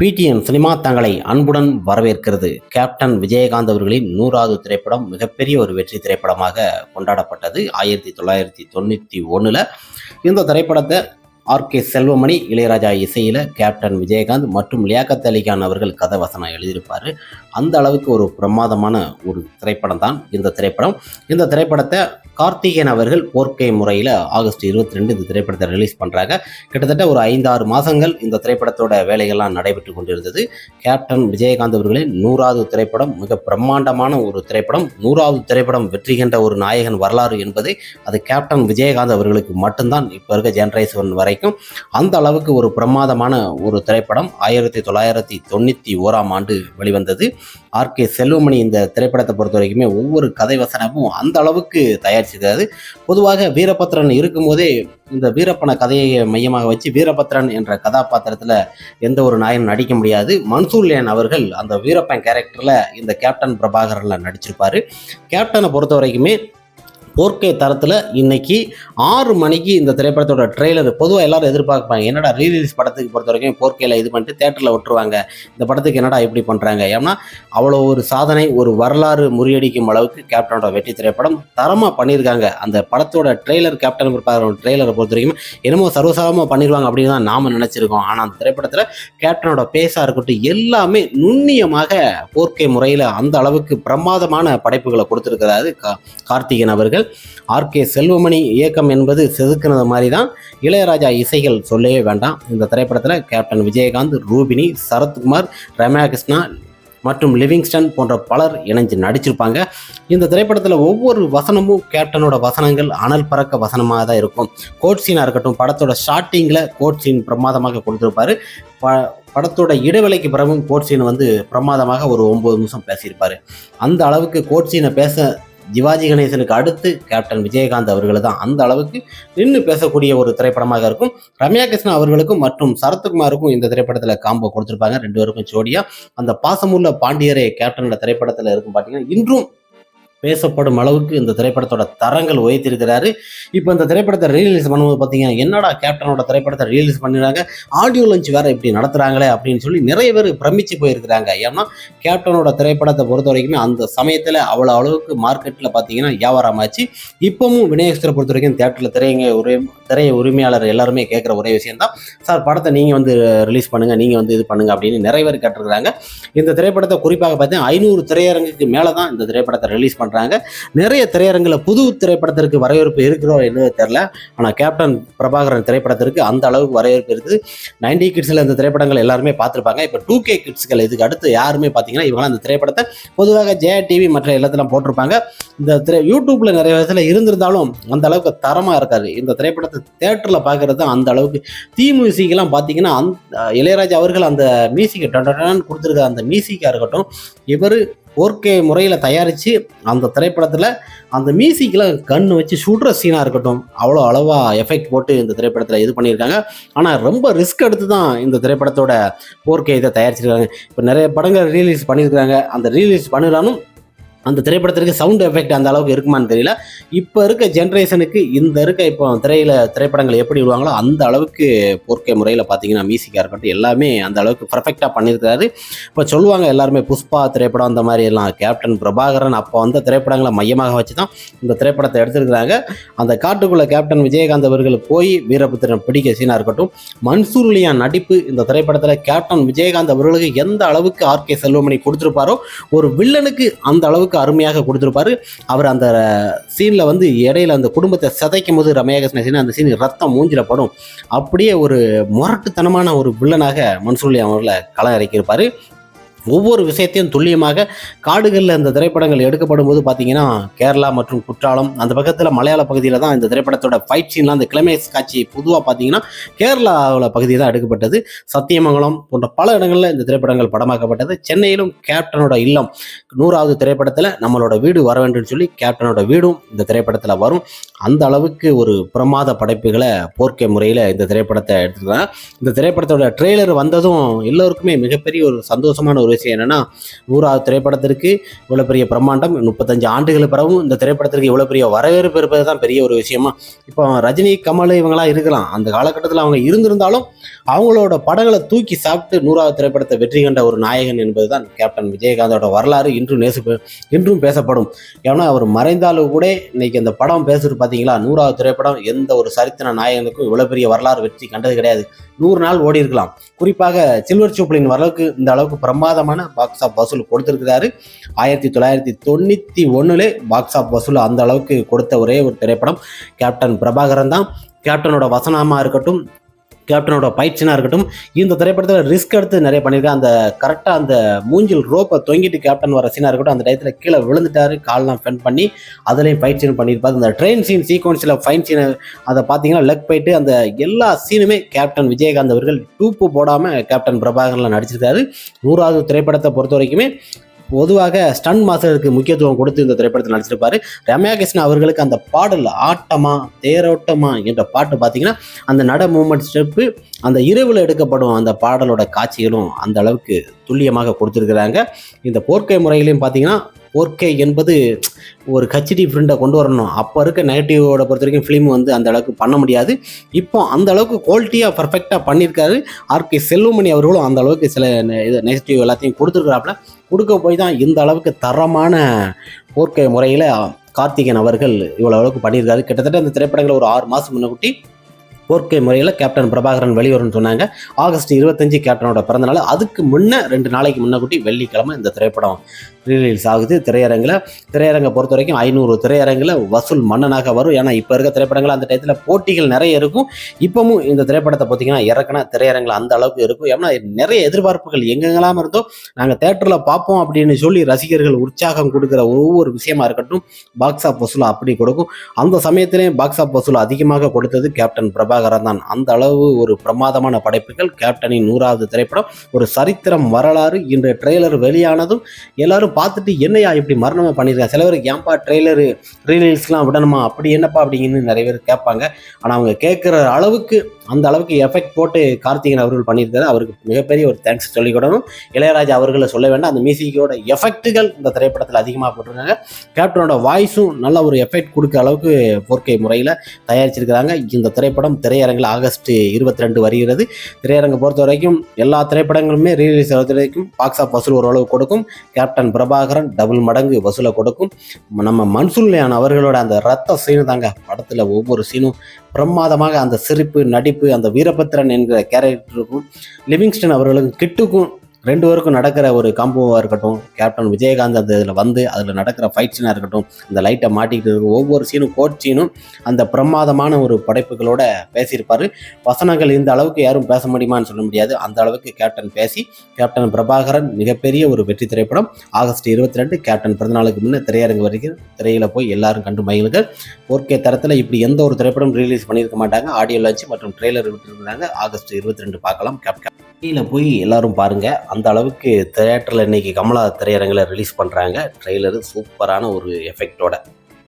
PTN cinema தங்களை அன்புடன் வரவேற்கிறது. கேப்டன் விஜயகாந்த் அவர்களின் நூறாவது திரைப்படம் மிகப்பெரிய ஒரு வெற்றி திரைப்படமாக கொண்டாடப்பட்டது. ஆயிரத்தி தொள்ளாயிரத்தி தொண்ணூற்றி ஒன்றில் இந்த திரைப்படத்தை ஆர்கே செல்வமணி இளையராஜா இசையில் கேப்டன் விஜயகாந்த் மற்றும் லியாக்கத் அலிகான் அவர்கள் கதை வசனம் எழுதியிருப்பார். அந்த அளவுக்கு ஒரு பிரமாதமான ஒரு திரைப்படம் தான் இந்த திரைப்படம். இந்த திரைப்படத்தை கார்த்திகேயன் அவர்கள் போர்க்கை முறையில் ஆகஸ்ட் இருபத்தி ரெண்டு இந்த திரைப்படத்தை ரிலீஸ் பண்ணுறாங்க கிட்டத்தட்ட ஒரு ஐந்தாறு மாதங்கள் இந்த திரைப்படத்தோட வேலைகள்லாம் நடைபெற்று கொண்டிருந்தது. கேப்டன் விஜயகாந்த் அவர்களின் நூறாவது திரைப்படம் மிக பிரம்மாண்டமான ஒரு திரைப்படம் நூறாவது திரைப்படம் வெற்றி கண்ட ஒரு நாயகன் வரலாறு என்பது அது கேப்டன் விஜயகாந்த் அவர்களுக்கு மட்டும்தான். இப்போ இருக்க ஜென்ரேஷன் வரைக்கும் அந்த அளவுக்கு ஒரு பிரமாதமான ஒரு திரைப்படம் ஆயிரத்தி தொள்ளாயிரத்தி தொண்ணூற்றி ஓராம் ஆண்டு வெளிவந்தது. ஆர்கே செல்வமணி இந்த திரைப்படத்தை பொறுத்த வரைக்குமே ஒவ்வொரு கதை வசனமும் அந்த அளவுக்கு தயாரிச்சிருக்காரு பொதுவாக வீரபத்ரன் இருக்கும்போதே இந்த வீரப்பன கதையை மையமாக வச்சு வீரபத்ரன் என்ற கதாபாத்திரத்தில் எந்த ஒரு நாயனும் நடிக்க முடியாது. மன்சூர்லியன் அவர்கள் அந்த வீரப்பன் கேரக்டரில் இந்த கேப்டன் பிரபாகரனில் நடிச்சிருப்பார். கேப்டனை பொறுத்த வரைக்குமே போர்க்கே தரத்தில் இன்னைக்கு ஆறு மணிக்கு இந்த திரைப்படத்தோட ட்ரெய்லர் பொதுவாக எல்லாரும் எதிர்பார்ப்பாங்க என்னடா ரீலீஸ் படத்துக்கு பொறுத்த வரைக்கும் போர்க்கேல இது பண்ணிட்டு தேட்டரில் விட்டுருவாங்க. இந்த படத்துக்கு என்னடா இப்படி பண்ணுறாங்க ஏன்னா அவ்வளோ ஒரு சாதனை ஒரு வரலாறு முறியடிக்கும் அளவுக்கு கேப்டனோட வெற்றி திரைப்படம் தரமாக பண்ணியிருக்காங்க. அந்த படத்தோட ட்ரெய்லர் கேப்டன் பிரபாகரன் ட்ரெய்லரை பொறுத்த வரைக்கும் என்னமோ சர்வசாரமாக பண்ணிடுவாங்க அப்படின்னு தான் நாம் நினச்சிருக்கோம். ஆனால் அந்த திரைப்படத்தில் கேப்டனோட பேஸாக இருக்கட்டும் எல்லாமே நுண்ணியமாக போர்க்கை முறையில் அந்த அளவுக்கு பிரமாதமான படைப்புகளை கொடுத்துருக்கிறாரு கா அவர்கள். ஆர் ஆர்கே செல்வமணி இயக்கம் என்பது செதுக்குனது மாதிரி தான் இளையராஜா இசைகள் சொல்லவே வேண்டாம். இந்த திரைப்படத்தில் கேப்டன் விஜயகாந்த் ரூபினி சரத்குமார் ரம்யா கிருஷ்ணா மற்றும் லிவிங்ஸ்டன் போன்ற பலர் இணைஞ்சு நடிச்சிருப்பாங்க. இந்த திரைப்படத்தில் ஒவ்வொரு வசனமும் கேப்டனோட வசனங்கள் அனல் பறக்க வசனமாக தான் இருக்கும். கோட் சீனாக இருக்கட்டும் படத்தோட ஸ்டார்டிங்கில் கோட் சீன் பிரமாதமாக கொடுத்துருப்பாரு. ப படத்தோட இடைவேளைக்கு பிறகும் கோட் சீன் வந்து பிரமாதமாக ஒரு ஒம்பது நிமிஷம் பேசியிருப்பார். அந்த அளவுக்கு கோட் சீனை பேச சிவாஜி கணேசனுக்கு அடுத்து கேப்டன் விஜயகாந்த் அவர்களை தான் அந்த அளவுக்கு நின்று பேசக்கூடிய ஒரு திரைப்படமாக இருக்கும். ரம்யா கிருஷ்ணா அவர்களுக்கும் மற்றும் சரத்குமாருக்கும் இந்த திரைப்படத்தில் காம்போ கொடுத்துருப்பாங்க. ரெண்டு பேருக்கும் ஜோடியா. அந்த பாசமுள்ள பாண்டியரே கேப்டனோட திரைப்படத்தில் இருக்கும் பார்த்தீங்கன்னா இன்றும் பேசப்படும் அளவுக்கு இந்த திரைப்படத்தோட தரங்கள் உயர்த்திருக்கிறாரு இப்போ இந்த திரைப்படத்தை ரீலீஸ் பண்ணும்போது பார்த்தீங்கன்னா என்னடா கேப்டனோட திரைப்படத்தை ரீலீஸ் பண்ணிடுறாங்க? ஆடியோ லஞ்ச் வேற இப்படி நடத்துகிறாங்களே அப்படின்னு சொல்லி நிறைய பேர் பிரமிச்சு போயிருக்கிறாங்க. ஏன்னா கேப்டனோட திரைப்படத்தை பொறுத்த வரைக்குமே அந்த சமயத்தில் அவ்வளோ அளவுக்கு மார்க்கெட்டில் பார்த்தீங்கன்னா வியாபாரம் ஆச்சு. இப்போவும் விநாயகஸ்தரை பொறுத்த வரைக்கும் தேட்டரில் திரையங்க ஒரே திரைய உரிமையாளர் எல்லாருமே கேட்குற ஒரே விஷயம் தான் சார் படத்தை நீங்கள் வந்து ரிலீஸ் பண்ணுங்கள் நீங்கள் வந்து இது பண்ணுங்க அப்படின்னு நிறைய பேர் கேட்டிருக்கிறாங்க. இந்த திரைப்படத்தை குறிப்பாக பார்த்தீங்கன்னா ஐநூறு திரையரங்குக்கு மேலே தான் இந்த திரைப்படத்தை ரிலீஸ் பண்ணுறாங்க நிறைய திரையரங்கில் புது திரைப்படத்திற்கு வரவேற்பு இருக்கிறோ என்னது தெரில ஆனால் கேப்டன் பிரபாகரன் திரைப்படத்திற்கு அந்த அளவுக்கு வரவேற்பு இருக்குது. நைன்டி கிட்ஸில் இந்த திரைப்படங்கள் எல்லாருமே பார்த்துருப்பாங்க. இப்போ டூ கே கிட்ஸ்கள் இதுக்கு அடுத்து யாருமே பார்த்தீங்கன்னா இவங்களாம் அந்த திரைப்படத்தை பொதுவாக ஜெயா டிவி மற்ற எல்லாத்திலாம் போட்டிருப்பாங்க. இந்த திரை யூடியூப்பில் நிறைய விதத்தில் இருந்திருந்தாலும் அந்த அளவுக்கு தரமாக இருக்காது. இந்த திரைப்படத்தை தேட்டரில் பார்க்குறது தான் அந்த அளவுக்கு. தீ மியூசிக்கெல்லாம் பார்த்தீங்கன்னா அந்த இளையராஜா அவர்கள் அந்த மியூசிக்கை டொடன் கொடுத்துருக்க அந்த மியூசிக்காக இருக்கட்டும் இவர் போர்க்கே முறையில் தயாரித்து அந்த திரைப்படத்தில் அந்த மியூசிக்கில் கண் வச்சு சுடுற சீனாக இருக்கட்டும் அவ்வளோ அளவாக எஃபெக்ட் போட்டு இந்த திரைப்படத்தில் இது பண்ணியிருக்காங்க. ஆனால் ரொம்ப ரிஸ்க் எடுத்து தான் இந்த திரைப்படத்தோட போர்க்கே இதை தயாரிச்சிருக்காங்க. இப்போ நிறைய படங்கள் ரீலீஸ் பண்ணியிருக்காங்க. அந்த ரீலீஸ் பண்ணலானும் அந்த திரைப்படத்திற்கு சவுண்ட் எஃபெக்ட் அந்த அளவுக்கு இருக்குமான்னு தெரியல. இப்போ இருக்க ஜென்ரேஷனுக்கு இந்த இருக்க இப்போ திரையில திரைப்படங்கள் எப்படி விடுவாங்களோ அந்த அளவுக்கு போர்க்கை முறையில் பார்த்தீங்கன்னா மியூசிக்காக இருக்கட்டும் எல்லாமே அந்த அளவுக்கு பர்ஃபெக்டாக பண்ணியிருக்காரு. இப்போ சொல்லுவாங்க எல்லாருமே புஷ்பா திரைப்படம் அந்த மாதிரி எல்லாம் கேப்டன் பிரபாகரன் அப்போ வந்த திரைப்படங்களை மையமாக வச்சு தான் இந்த திரைப்படத்தை எடுத்திருக்கிறாங்க. அந்த காட்டுக்குள்ளே கேப்டன் விஜயகாந்த் அவர்கள் போய் வீரபுத்திரன் பிடிக்க சீனாக இருக்கட்டும் மன்சூர்லியா நடிப்பு இந்த திரைப்படத்தில் கேப்டன் விஜயகாந்த் அவர்களுக்கு எந்த அளவுக்கு ஆர்கே செல்வமணி கொடுத்துருப்பாரோ ஒரு வில்லனுக்கு அந்த அளவுக்கு அருமையாக கொடுத்துருப்பாரு. அவர் அந்த சீனில் வந்து இடையில அந்த குடும்பத்தை சிதைக்கும் போது ரம்யா சீன் அந்த சீன் ரத்தம் மூஞ்சில படும். அப்படியே ஒரு முரட்டுத்தனமான ஒரு வில்லனாக மன்சூர்லி அவர்களை களம் இறக்கியிருப்பாரு. ஒவ்வொரு விஷயத்தையும் துல்லியமாக காடுகளில் இந்த திரைப்படங்கள் எடுக்கப்படும் போது பார்த்தீங்கன்னா கேரளா மற்றும் குற்றாலம் அந்த பக்கத்தில் மலையாள பகுதியில் தான் இந்த திரைப்படத்தோட ஃபைட் சீன்லாம் அந்த கிளைமேக்ஸ் காட்சி பொதுவாக பார்த்தீங்கன்னா கேரளாவில் பகுதி தான் எடுக்கப்பட்டது. சத்தியமங்கலம் போன்ற பல இடங்களில் இந்த திரைப்படங்கள் படமாக்கப்பட்டது. சென்னையிலும் கேப்டனோட இல்லம் நூறாவது திரைப்படத்தில் நம்மளோட வீடு வர வேண்டும் சொல்லி கேப்டனோட வீடும் இந்த திரைப்படத்தில் வரும். அந்த அளவுக்கு ஒரு பிரமாத படைப்புகளை போர்க்கை முறையில் இந்த திரைப்படத்தை எடுத்துருக்காங்க. இந்த திரைப்படத்தோட ட்ரெய்லர் வந்ததும் எல்லோருக்குமே மிகப்பெரிய ஒரு சந்தோஷமான ஒரு ஒரு விஷயம் என்னன்னா நூறாவது திரைப்படத்திற்கு இவ்வளோ பெரிய பிரம்மாண்டம் முப்பத்தஞ்சு ஆண்டுகள் பிறகும் இந்த திரைப்படத்திற்கு இவ்வளோ பெரிய வரவேற்பு இருப்பது தான் பெரிய ஒரு விஷயமா. இப்போ ரஜினி கமல் இவங்களாம் இருக்கலாம். அந்த காலகட்டத்தில் அவங்க இருந்திருந்தாலும் அவங்களோட படங்களை தூக்கி சாப்பிட்டு நூறாவது திரைப்படத்தை வெற்றி கண்ட ஒரு நாயகன் என்பதுதான் கேப்டன் விஜயகாந்தோட வரலாறு. இன்றும் நேசு இன்றும் பேசப்படும். ஏன்னா அவர் மறைந்தாலும் கூட இன்னைக்கு அந்த படம் பேசுறது பார்த்தீங்களா நூறாவது திரைப்படம் எந்த ஒரு சரித்திர நாயகனுக்கும் இவ்வளோ பெரிய வரலாறு வெற்றி கண்டது கிடையாது. நூறு நாள் ஓடி இருக்கலாம் குறிப்பாக சில்வர் சூப்ளின் வரலுக்கு இந்த அளவுக்கு பிரமாதமான பாக்ஸ் ஆஃப் வசூல் கொடுத்துருக்கிறாரு. ஆயிரத்தி தொள்ளாயிரத்தி தொண்ணூற்றி ஒன்றுலே பாக்ஸ் ஆஃப் வசூல் அந்த அளவுக்கு கொடுத்த ஒரே ஒரு திரைப்படம் கேப்டன் பிரபாகரன் தான். கேப்டனோட வசனமாக இருக்கட்டும் கேப்டனோட பயிற்சினா இருக்கட்டும் இந்த திரைப்படத்தில் ரிஸ்க் எடுத்து நிறைய பண்ணியிருக்காங்க அந்த கரெக்டாக அந்த மூஞ்சில் ரோப்பை தொங்கிட்டு கேப்டன் வர சீனாக இருக்கட்டும் அந்த டயத்தில் கீழே விழுந்துட்டாரு கால்லாம் ஃபென் பண்ணி அதுலேயும் ஃபைட் சீன் பண்ணியிருப்பாரு அந்த ட்ரெயின் சீன் சீக்வன்ஸில் ஃபைன் சீனை அதை பார்த்தீங்கன்னா லெக் போயிட்டு அந்த எல்லா சீனுமே கேப்டன் விஜயகாந்த் அவர்கள் டூப்பு போடாமல் கேப்டன் பிரபாகரில் நடிச்சிருக்காரு. நூறாவது திரைப்படத்தை பொறுத்த வரைக்குமே பொதுவாக ஸ்டன் மாஸ்டருக்கு முக்கியத்துவம் கொடுத்து இந்த திரைப்படத்தில் நடிச்சிருப்பாரு. ரம்யா கிருஷ்ணன் அவர்களுக்கு அந்த பாடல் ஆட்டமா தேரோட்டமா என்ற பாட்டு பார்த்தீங்கன்னா அந்த நட மூமெண்ட் ஸ்டெப்பு அந்த இரவில் எடுக்கப்படும் அந்த பாடலோட காட்சிகளும் அந்த அளவுக்கு துல்லியமாக கொடுத்துருக்குறாங்க. இந்த போர்க்கை முறையிலையும் பார்த்தீங்கன்னா போர்க்கை என்பது ஒரு ஹச்டி ஃப்ரெண்டை கொண்டு வரணும். அப்போ இருக்க நெகட்டிவோட பொறுத்த வரைக்கும் ஃபிலிம் வந்து அந்த அளவுக்கு பண்ண முடியாது. இப்போ அந்த அளவுக்கு குவாலிட்டியாக பர்ஃபெக்டாக பண்ணியிருக்காரு ஆர்கே செல்வமணி அவர்களும் அந்த அளவுக்கு சில இது நெகட்டிவ் எல்லாத்தையும் கொடுத்துருக்குறாப்புல. கொடுக்க போய் தான் இந்த அளவுக்கு தரமான போர்க்கை முறையில் கார்த்திகன் அவர்கள் இவ்வளோ அளவுக்கு பண்ணியிருக்காரு. கிட்டத்தட்ட இந்த திரைப்படங்களை ஒரு ஆறு மாதம் முன்னகுட்டி போர்க்கை முறையில் கேப்டன் பிரபாகரன் வெளிவரும்னு சொன்னாங்க. ஆகஸ்ட் இருபத்தஞ்சு கேப்டனோட பிறந்தநாள். அதுக்கு முன்னே ரெண்டு நாளைக்கு முன்னகுட்டி வெள்ளிக்கிழமை இந்த திரைப்படம் ரிலீஸ் ஆகுது. திரையரங்கில் திரையரங்கை பொறுத்த வரைக்கும் ஐநூறு திரையரங்கில் வசூல் மன்னனாக வரும். ஏன்னா இப்போ இருக்க திரைப்படங்கள் அந்த டயத்தில் போட்டிகள் நிறைய இருக்கும். இப்போவும் இந்த திரைப்படத்தை பார்த்தீங்கன்னா இறக்குனா திரையரங்கில் அந்த அளவுக்கு இருக்கும். ஏன்னா நிறைய எதிர்பார்ப்புகள் எங்கெங்கெல்லாம் இருந்தோ நாங்கள் தேட்டரில் பார்ப்போம் அப்படின்னு சொல்லி ரசிகர்கள் உற்சாகம் கொடுக்குற ஒவ்வொரு விஷயமா இருக்கட்டும் பாக்ஸ் ஆஃப் வசூல் அப்படி கொடுக்கும். அந்த சமயத்திலையும் பாக்ஸ் ஆஃப் வசூல் அதிகமாக கொடுத்தது கேப்டன் பிரபாகரன் தான் அந்த அளவு ஒரு பிரமாதமான படைப்புகள். கேப்டனின் நூறாவது திரைப்படம் ஒரு சரித்திரம் வரலாறு. இன்று ட்ரெய்லர் வெளியானதும் எல்லாரும் பார்த்துட்டு என்னையா இப்படி மரணமாக பண்ணியிருக்காங்க சில பேருக்கு ஏன்பா ட்ரெய்லரு ரீலீஸ்லாம் விடணுமா? அப்படி என்னப்பா? அப்படிங்கன்னு நிறைய பேர் கேட்பாங்க. ஆனால் அவங்க கேட்குற அளவுக்கு அந்த அளவுக்கு எஃபெக்ட் போட்டு கார்த்திகன் அவர்கள் பண்ணியிருக்காரு. அவருக்கு மிகப்பெரிய ஒரு தேங்க்ஸ் சொல்லிக்கிடணும் இளையராஜா அவர்களை சொல்ல வேண்டாம். அந்த மியூசிக்கோட எஃபெக்ட்டுகள் இந்த திரைப்படத்தில் அதிகமாக போட்டிருக்காங்க. கேப்டனோட வாய்ஸும் நல்ல ஒரு எஃபெக்ட் கொடுக்க அளவுக்கு போர்க்கை முறையில் தயாரிச்சிருக்கிறாங்க. இந்த திரைப்படம் திரையரங்கில் ஆகஸ்ட் இருபத்தி ரெண்டு வருகிறது. திரையரங்கை பொறுத்த வரைக்கும் எல்லா திரைப்படங்களுமே ரீலீஸ் ஆகிறது வரைக்கும் பாக்ஸ் ஆஃப் வசூல் ஓரளவு கொடுக்கும். கேப்டன் பிரபாகரன் டபுள் மடங்கு வசூலை கொடுக்கும். நம்ம மன்சூல்யான் அவர்களோட அந்த ரத்த சீனு தாங்க. படத்தில் ஒவ்வொரு சீனும் பிரமாதமாக அந்த சிரிப்பு நடிப்பு அந்த வீரபத்திரன் என்கிற கேரக்டருக்கும் லிவிங்ஸ்டன் அவர்களுக்கும் கிட்டுக்கும் ரெண்டு பேருக்கும் நடக்கிற ஒரு காம்போவாக இருக்கட்டும் கேப்டன் விஜயகாந்த் அந்த இதில் வந்து அதில் நடக்கிற ஃபைட் சீனாக இருக்கட்டும் அந்த லைட்டை மாட்டிக்கிட்டு இருக்கும் ஒவ்வொரு சீனும் கோட் சீனும் அந்த பிரமாதமான ஒரு படைப்புகளோட பேசியிருப்பார். வசனங்கள் இந்த அளவுக்கு யாரும் பேச முடியுமான்னு சொல்ல முடியாது. அந்த அளவுக்கு கேப்டன் பேசி கேப்டன் பிரபாகரன் மிகப்பெரிய ஒரு வெற்றி திரைப்படம். ஆகஸ்ட் இருபத்தி ரெண்டு கேப்டன் பிறந்தநாளுக்கு முன்னே திரையரங்கு வரைக்கும் திரையில் போய் எல்லாரும் கண்டு மகிழுங்க ஓர்கே தரத்தில் இப்படி எந்த ஒரு திரைப்படம் ரிலீஸ் பண்ணியிருக்க மாட்டாங்க. ஆடியோ லான்ச் மற்றும் ட்ரெய்லர் விட்டுருந்தாங்க ஆகஸ்ட் இருபத்தி ரெண்டு பார்க்கலாம் கேப்டன் கீழே போய் எல்லாரும் பாருங்கள் அந்த அளவுக்கு தேட்டரில் இன்றைக்கி கமலா திரையரங்கில் ரிலீஸ் பண்ணுறாங்க ட்ரெய்லரு சூப்பரான ஒரு எஃபெக்டோட